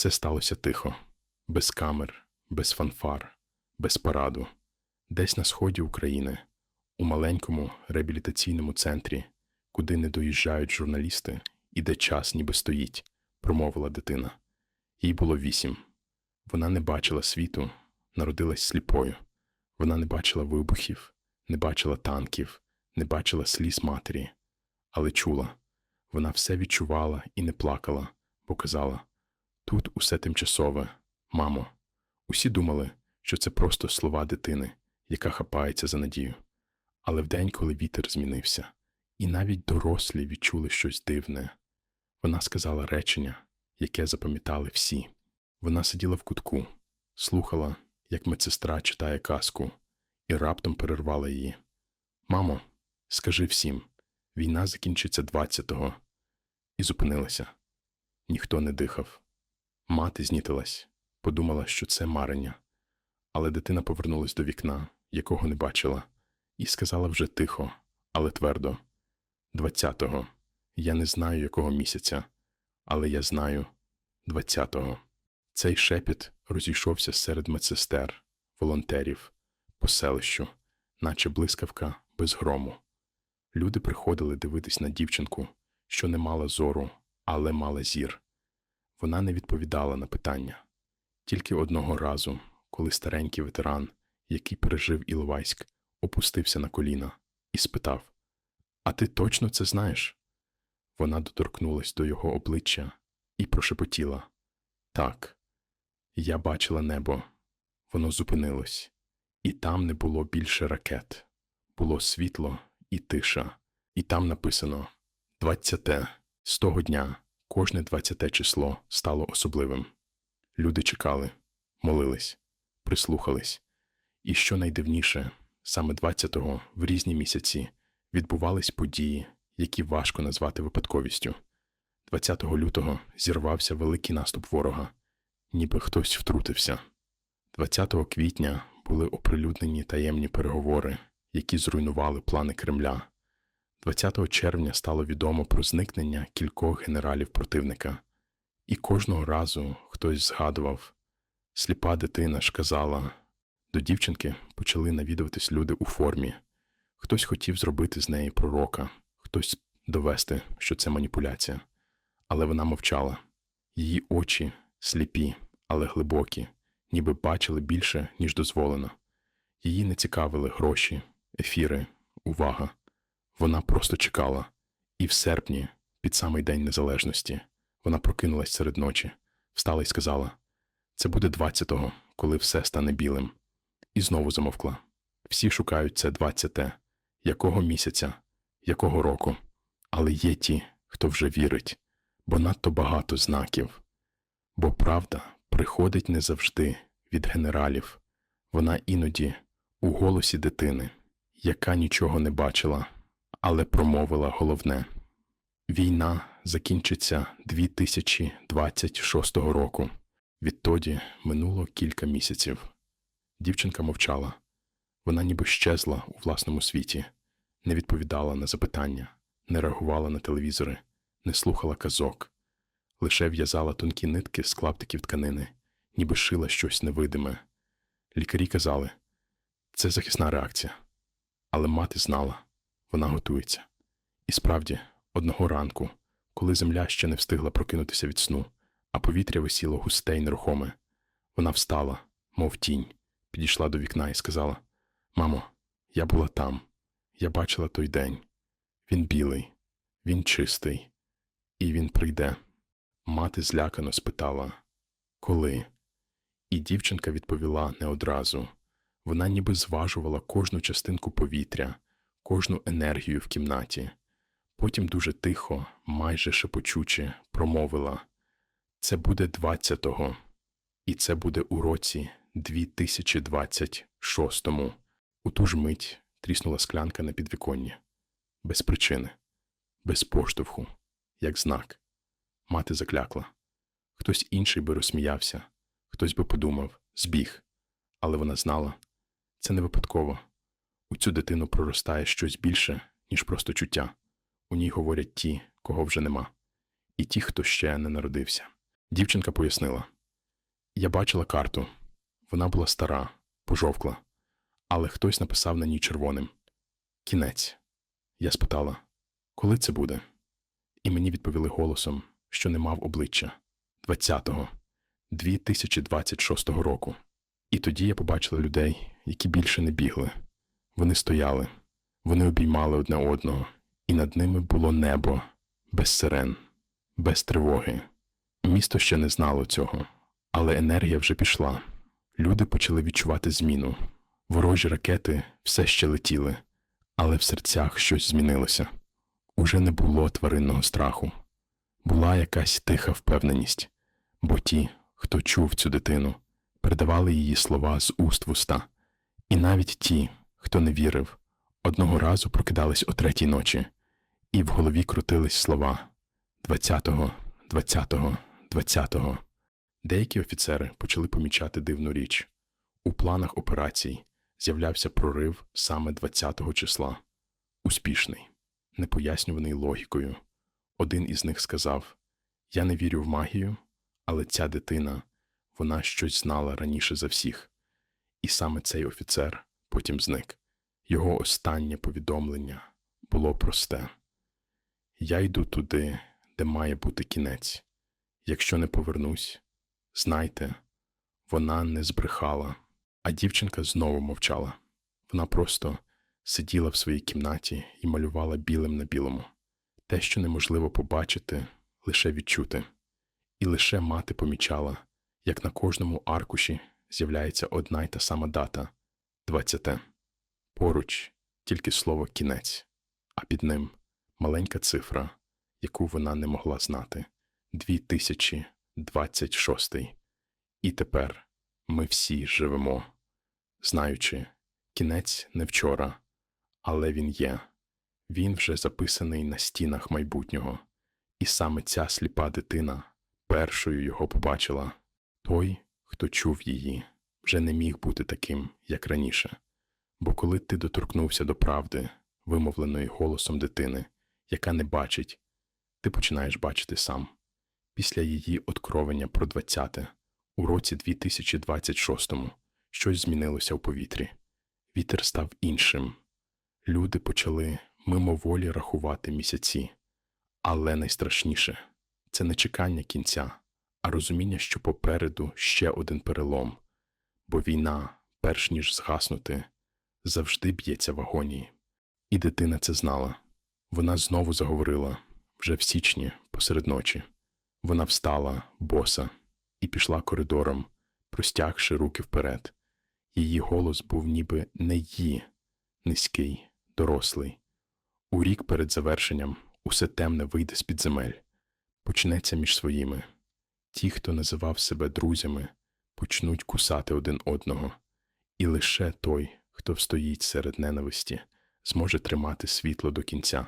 Це сталося тихо, без камер, без фанфар, без параду, десь на сході України, у маленькому реабілітаційному центрі, куди не доїжджають журналісти і де час ніби стоїть, промовила дитина. Їй було вісім. Вона не бачила світу, народилась сліпою. Вона не бачила вибухів, не бачила танків, не бачила сліз матері, але чула. Вона все відчувала і не плакала, бо казала: тут усе тимчасове, мамо. Усі думали, що це просто слова дитини, яка хапається за надію. Але вдень, коли вітер змінився, і навіть дорослі відчули щось дивне, вона сказала речення, яке запам'ятали всі. Вона сиділа в кутку, слухала, як медсестра читає казку, і раптом перервала її. Мамо, скажи всім, війна закінчиться 20-го. І зупинилася. Ніхто не дихав. Мати знітилась, подумала, що це марення. Але дитина повернулась до вікна, якого не бачила, і сказала вже тихо, але твердо: «20-го. Я не знаю, якого місяця, але я знаю 20-го. Цей шепіт розійшовся серед медсестер, волонтерів, по селищу, наче блискавка без грому. Люди приходили дивитись на дівчинку, що не мала зору, але мала зір. Вона не відповідала на питання. Тільки одного разу, коли старенький ветеран, який пережив Іловайськ, опустився на коліна і спитав: А ти точно це знаєш? Вона доторкнулась до його обличчя і прошепотіла: Так, я бачила небо. Воно зупинилось, і там не було більше ракет. Було світло і тиша, і там написано двадцяте. З того дня кожне двадцяте число стало особливим. Люди чекали, молились, прислухались. І що найдивніше, саме 20-го в різні місяці відбувались події, які важко назвати випадковістю. 20 лютого зірвався великий наступ ворога, ніби хтось втрутився. 20 квітня були оприлюднені таємні переговори, які зруйнували плани Кремля. 20 червня стало відомо про зникнення кількох генералів противника, і кожного разу хтось згадував сліпа дитина ж казала. До дівчинки почали навідуватись люди у формі. Хтось хотів зробити з неї пророка, хтось довести, що це маніпуляція. Але вона мовчала. Її очі сліпі, але глибокі, ніби бачили більше, ніж дозволено. Її не цікавили гроші, ефіри, увага. Вона просто чекала. І в серпні, під самий день незалежності, вона прокинулась серед ночі, встала і сказала: Це буде 20-го, коли все стане білим. І знову замовкла. Всі шукають це 20-те. Якого місяця, якого року. Але є ті, хто вже вірить, бо надто багато знаків. Бо правда приходить не завжди від генералів. Вона іноді у голосі дитини, яка нічого не бачила, але промовила головне. Війна закінчиться 2026 року. Відтоді минуло кілька місяців. Дівчинка мовчала. Вона ніби щезла у власному світі, не відповідала на запитання, не реагувала на телевізори, не слухала казок, лише в'язала тонкі нитки з клаптиків тканини, ніби шила щось невидиме. Лікарі казали це захисна реакція. Але мати знала вона готується. І справді, одного ранку, коли земля ще не встигла прокинутися від сну, а повітря висіло густе й нерухоме, вона встала, мов тінь підійшла до вікна і сказала: Мамо, я була там, я бачила той день. Він білий, він чистий, і він прийде. Мати злякано спитала Коли? І дівчинка відповіла не одразу. Вона ніби зважувала кожну частинку повітря, кожну енергію в кімнаті. Потім дуже тихо, майже шепочуче, промовила Це буде 20-го, і це буде у році 2026-му. У ту ж мить тріснула склянка на підвіконні. Без причини, без поштовху, як знак. Мати заклякла. Хтось інший би розсміявся, хтось би подумав збіг. Але вона знала це не випадково. У цю дитину проростає щось більше, ніж просто чуття. У ній говорять ті, кого вже нема, і ті, хто ще не народився. Дівчинка пояснила. Я бачила карту. Вона була стара, пожовкла, але хтось написав на ній червоним. Кінець. Я спитала, коли це буде? І мені відповіли голосом, що не мав обличчя 20-го, 2026 року. І тоді я побачила людей, які більше не бігли. Вони стояли, вони обіймали одне одного, і над ними було небо, без сирен, без тривоги. Місто ще не знало цього, але енергія вже пішла. Люди почали відчувати зміну. Ворожі ракети все ще летіли, але в серцях щось змінилося. Уже не було тваринного страху. Була якась тиха впевненість, бо ті, хто чув цю дитину, передавали її слова з уст в уста. І навіть ті, хто не вірив, одного разу прокидались о третій ночі, і в голові крутились слова двадцятого, двадцятого, двадцятого. Деякі офіцери почали помічати дивну річ. У планах операцій з'являвся прорив саме 20-го числа. Успішний, непояснюваний логікою. Один із них сказав: Я не вірю в магію, але ця дитина, вона щось знала раніше за всіх. І саме цей офіцер потім зник. Його останнє повідомлення було просте: Я йду туди, де має бути кінець. Якщо не повернусь, знайте, вона не збрехала. А дівчинка знову мовчала. Вона просто сиділа в своїй кімнаті і малювала білим на білому. Те, що неможливо побачити, лише відчути. І лише мати помічала, як на кожному аркуші з'являється одна й та сама дата 20. Поруч тільки слово кінець, а під ним маленька цифра, яку вона не могла знати 2026. І тепер ми всі живемо, знаючи, кінець не вчора, але він є. Він вже записаний на стінах майбутнього, і саме ця сліпа дитина першою його побачила. Той, хто чув її, вже не міг бути таким, як раніше. Бо коли ти доторкнувся до правди, вимовленої голосом дитини, яка не бачить, ти починаєш бачити сам. Після її откровення про 20-те, у році 2026-му, щось змінилося в повітрі. Вітер став іншим. Люди почали мимоволі рахувати місяці. Але найстрашніше це не чекання кінця, а розуміння, що попереду ще один перелом, бо війна, перш ніж згаснути, завжди б'ється в агонії. І дитина це знала. Вона знову заговорила вже в січні, посеред ночі. Вона встала, боса, і пішла коридором, простягши руки вперед. Її голос був ніби не її, низький, дорослий. У рік перед завершенням усе темне вийде з під земель, почнеться між своїми. Ті, хто називав себе друзями, почнуть кусати один одного, і лише той, хто встоїть серед ненависті, зможе тримати світло до кінця.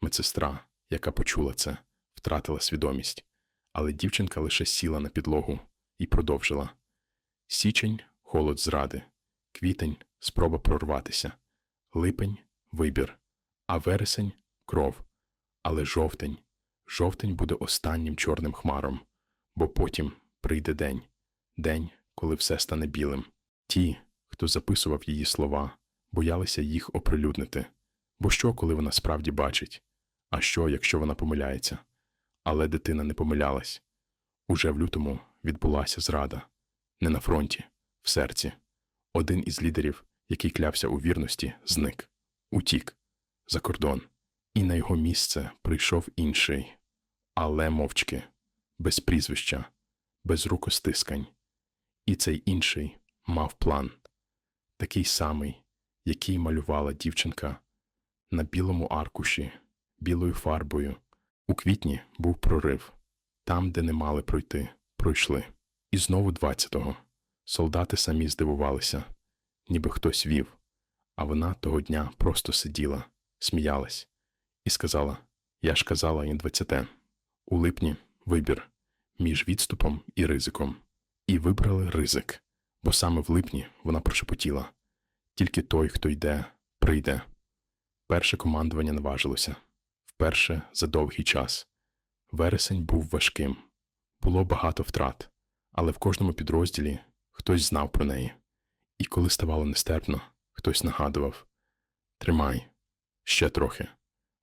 Медсестра, яка почула це, втратила свідомість, але дівчинка лише сіла на підлогу і продовжила. Січень холод зради, квітень спроба прорватися, липень вибір, а вересень кров. Але жовтень, жовтень буде останнім чорним хмаром, бо потім прийде день, день, коли все стане білим. Ті, хто записував її слова, боялися їх оприлюднити. Бо що, коли вона справді бачить? А що, якщо вона помиляється? Але дитина не помилялась. Уже в лютому відбулася зрада. Не на фронті, в серці. Один із лідерів, який клявся у вірності, зник, утік за кордон, і на його місце прийшов інший, але мовчки, без прізвища, без рукостискань. І цей інший мав план, такий самий, який малювала дівчинка на білому аркуші, білою фарбою. У квітні був прорив. Там, де не мали пройти, пройшли. І знову 20-го. Солдати самі здивувалися, ніби хтось вів, а вона того дня просто сиділа, сміялась і сказала: Я ж казала їм двадцяте. У липні вибір між відступом і ризиком. І вибрали ризик, бо саме в липні вона прошепотіла тільки той, хто йде, прийде. Перше командування наважилося вперше за довгий час. Вересень був важким, Було багато втрат, але в кожному підрозділі хтось знав про неї. І коли ставало нестерпно, хтось нагадував Тримай, ще трохи.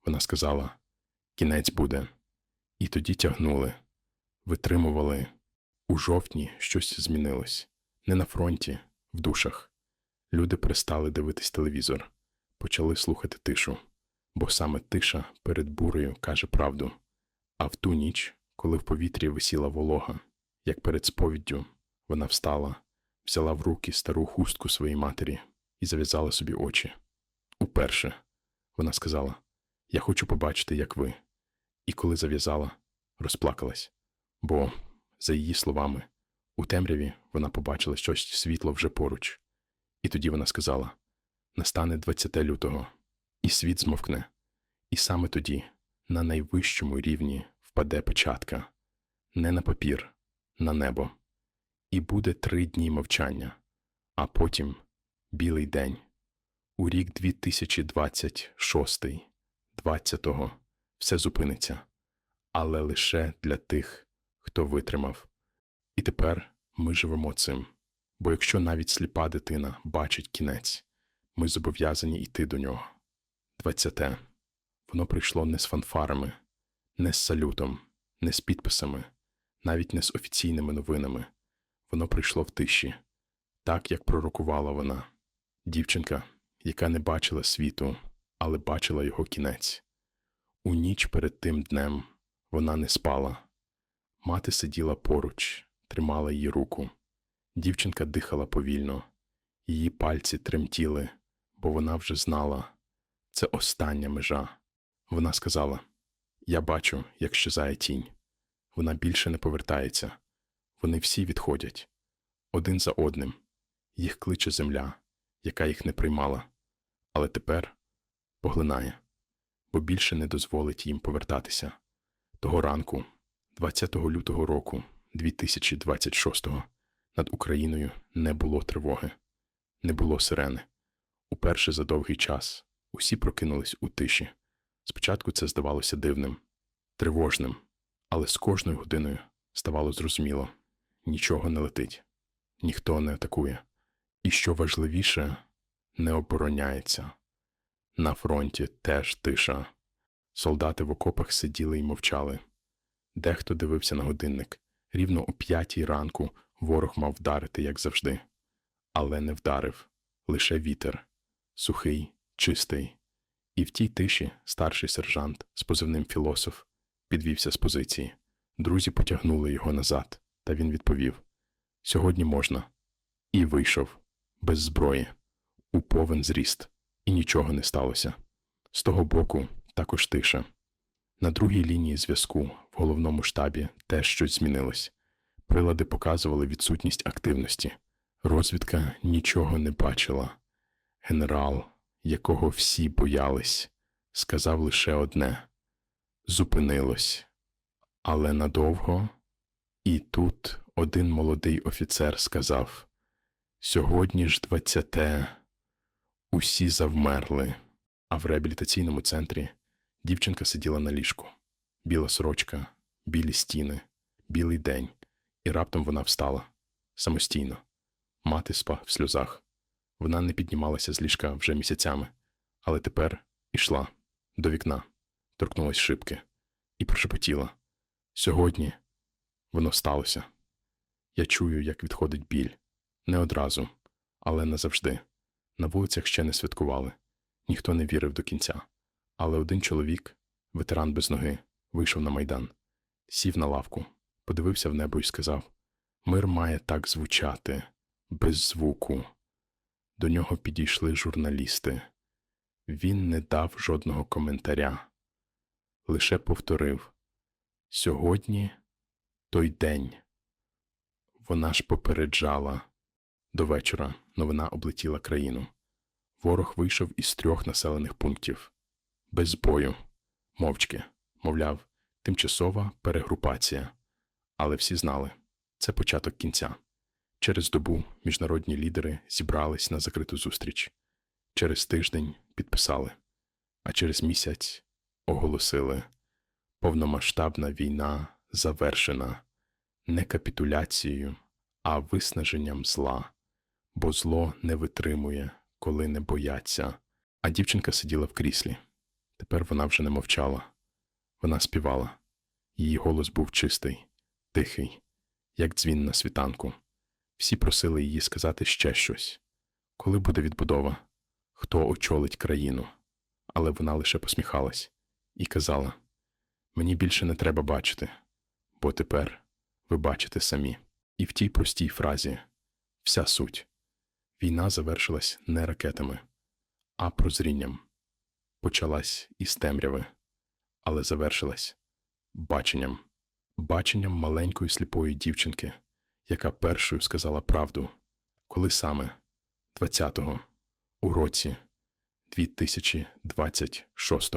Вона сказала Кінець буде. І тоді тягнули, витримували. У жовтні щось змінилось. Не на фронті, в душах. Люди перестали дивитись телевізор, почали слухати тишу, бо саме тиша перед бурею каже правду. А в ту ніч, коли в повітрі висіла волога, як перед сповіддю, вона встала, взяла в руки стару хустку своєї матері і зав'язала собі очі. Уперше вона сказала: Я хочу побачити, як ви. І коли зав'язала, розплакалась, бо, за її словами, у темряві вона побачила щось світло вже поруч. І тоді вона сказала: настане 20 лютого, і світ змовкне. І саме тоді, на найвищому рівні, впаде печатка не на папір, на небо. І буде три дні мовчання, а потім білий день. У рік 2026, 20-го, все зупиниться, але лише для тих, хто витримав. І тепер ми живемо цим. Бо якщо навіть сліпа дитина бачить кінець, ми зобов'язані йти до нього. Двадцяте. Воно прийшло не з фанфарами, не з салютом, не з підписами, навіть не з офіційними новинами. Воно прийшло в тиші, так як пророкувала вона, дівчинка, яка не бачила світу, але бачила його кінець. У ніч перед тим днем вона не спала. Мати сиділа поруч, тримала її руку. Дівчинка дихала повільно, її пальці тремтіли, бо вона вже знала це остання межа. Вона сказала: Я бачу, як щезає тінь. Вона більше не повертається. Вони всі відходять один за одним. Їх кличе земля, яка їх не приймала, але тепер поглинає, бо більше не дозволить їм повертатися. Того ранку, 20 лютого року 2026-го, над Україною не було тривоги, не було сирени. Уперше за довгий час усі прокинулись у тиші. Спочатку це здавалося дивним, тривожним, але з кожною годиною ставало зрозуміло нічого не летить, ніхто не атакує. І що важливіше, не обороняється. На фронті теж тиша. Солдати в окопах сиділи і мовчали. Дехто дивився на годинник. Рівно о п'ятій ранку ворог мав вдарити, як завжди. Але не вдарив лише вітер, сухий, чистий. І в тій тиші старший сержант з позивним філософ підвівся з позиції. Друзі потягнули його назад, та він відповів: Сьогодні можна. І вийшов без зброї, у повен зріст, і нічого не сталося. З того боку також тиша. На другій лінії зв'язку в головному штабі теж щось змінилось. Прилади показували відсутність активності. Розвідка нічого не бачила. Генерал, якого всі боялись, сказав лише одне зупинилось. Але надовго. І тут один молодий офіцер сказав Сьогодні ж двадцяте. Усі завмерли, а в реабілітаційному центрі дівчинка сиділа на ліжку. Біла сорочка, білі стіни, білий день, і раптом вона встала самостійно. Мати спа в сльозах. Вона не піднімалася з ліжка вже місяцями, але тепер ішла до вікна, торкнулась шибки і прошепотіла. Сьогодні воно сталося. Я чую, як відходить біль. Не одразу, але назавжди. На вулицях ще не святкували, ніхто не вірив до кінця. Але один чоловік, ветеран без ноги, вийшов на майдан, сів на лавку, подивився в небо і сказав: Мир має так звучати, без звуку. До нього підійшли журналісти. Він не дав жодного коментаря, лише повторив Сьогодні той день. Вона ж попереджала. До вечора новина облетіла країну. Ворог вийшов із трьох населених пунктів без бою, мовчки, мовляв, тимчасова перегрупація. Але всі знали це початок кінця. Через добу міжнародні лідери зібрались на закриту зустріч. Через тиждень підписали, а через місяць оголосили повномасштабна війна завершена. не капітуляцією, а виснаженням зла, бо зло не витримує, коли не бояться. А дівчинка сиділа в кріслі. Тепер вона вже не мовчала. Вона співала. Її голос був чистий, тихий, як дзвін на світанку. Всі просили її сказати ще щось. Коли буде відбудова? Хто очолить країну? Але вона лише посміхалась і казала: Мені більше не треба бачити, бо тепер ви бачите самі. І в тій простій фразі вся суть. Війна завершилась не ракетами, а прозрінням. Почалась із темряви, але завершилась баченням, баченням маленької сліпої дівчинки, яка першою сказала правду, коли саме 20-го у році 2026